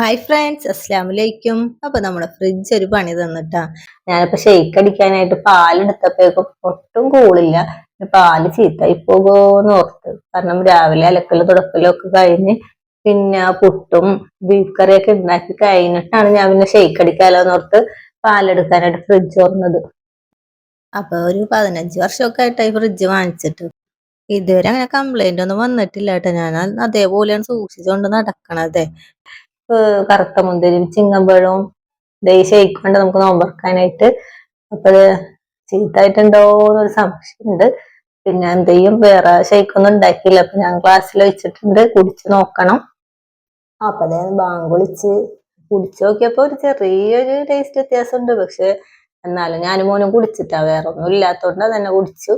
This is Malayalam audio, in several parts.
ഹായ് ഫ്രണ്ട്സ് അസ്സാം വലൈക്കും അപ്പൊ നമ്മുടെ ഫ്രിഡ്ജ് ഒരു പണി തന്നിട്ടാ. ഞാനിപ്പോ ഷെയ്ക്ക് അടിക്കാനായിട്ട് പാലെടുത്തപ്പോഴേക്കും ഒട്ടും കൂളില്ല. പാൽ ചീത്തായി പോകുമോന്ന് ഓർത്ത്. കാരണം രാവിലെ അലക്കലും തുടക്കലും ഒക്കെ കഴിഞ്ഞ് പിന്നെ പുട്ടും ബീഫ് കറിയൊക്കെ ഉണ്ടാക്കി കഴിഞ്ഞിട്ടാണ് ഞാൻ പിന്നെ ഷെയ്ക്ക് അടിക്കാലോന്ന് ഓർത്ത് പാലെടുക്കാനായിട്ട് ഫ്രിഡ്ജ് തുറന്നത്. അപ്പൊ ഒരു പതിനഞ്ച് വർഷമൊക്കെ ആയിട്ടായി ഫ്രിഡ്ജ് വാങ്ങിച്ചിട്ട്. ഇതുവരെ അങ്ങനെ കംപ്ലൈന്റ് ഒന്നും വന്നിട്ടില്ല കേട്ടോ. ഞാൻ അതേപോലെയാണ് സൂക്ഷിച്ചുകൊണ്ട് നടക്കണതേ. കറുത്ത മുന്തിരിയും ചിങ്ങമ്പഴവും കൊണ്ട് നമുക്ക് നോമ്പറക്കാനായിട്ട്. അപ്പൊ ചീത്തായിട്ടുണ്ടോന്നൊരു സംശയമുണ്ട്. പിന്നെ എന്ത് ചെയ്യും? വേറെ ഷെയ്ക്കൊന്നും ഉണ്ടാക്കിയില്ല. അപ്പൊ ഞാൻ ക്ലാസ്സിൽ വെച്ചിട്ടുണ്ട്. കുടിച്ചു നോക്കണം. അപ്പൊ അതേ ബാങ്കുളിച്ച് കുടിച്ചു നോക്കിയപ്പോ ഒരു ചെറിയൊരു ടേസ്റ്റ് വ്യത്യാസമുണ്ട്. പക്ഷെ എന്നാലും ഞാനും മോനും കുടിച്ചിട്ടാ. വേറെ ഒന്നും ഇല്ലാത്തോണ്ട് തന്നെ കുടിച്ചു.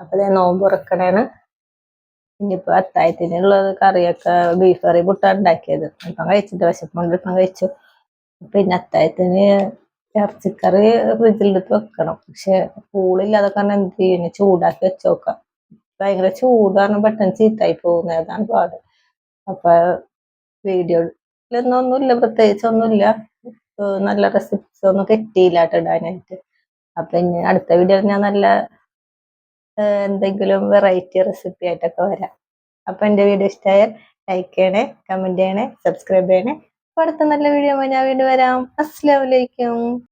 അപ്പൊ നോമ്പ് തുറക്കണേണ് ഇനിയിപ്പോ അത്തായത്തിനുള്ളത് കറിയൊക്കെ ബീഫ് കറി പുട്ട ഉണ്ടാക്കിയത്. അല്പം കഴിച്ചിട്ട് വിശപ്പുണ്ട് ഇപ്പം കഴിച്ചു. പിന്നെ അത്തായത്തിന് ഇറച്ചിക്കറി ഫ്രിഡ്ജിലെടുത്ത് വെക്കണം. പക്ഷെ കൂളില്ലാതെ കാരണം എന്ത് ചെയ്യുന്നു ചൂടാക്കി വെച്ചോക്കാം ഭയങ്കര കാരണം പെട്ടെന്ന് ചീത്തായി പോകുന്നതാണ് പാട്. അപ്പൊ വീഡിയോയിലൊന്നും ഒന്നുമില്ല പ്രത്യേകിച്ച് ഒന്നുമില്ല നല്ല റെസിപ്പീസ് ഒന്നും കിട്ടിയില്ല കേട്ടോ ഇടാനായിട്ട്. അപ്പൊ ഇനി അടുത്ത വീഡിയോ ഞാൻ നല്ല എന്തെങ്കിലും വെറൈറ്റി റെസിപ്പി ആയിട്ടൊക്കെ വരാം. അപ്പൊ എന്റെ വീഡിയോ ഇഷ്ടമായാൽ ലൈക്ക് ചെയ്യണേ കമന്റ് ചെയ്യണേ സബ്സ്ക്രൈബ് ചെയ്യണേ. അടുത്ത നല്ല വീഡിയോ ഞാൻ വീണ്ടും വരാം. അസ്സലാമു അലൈക്കും.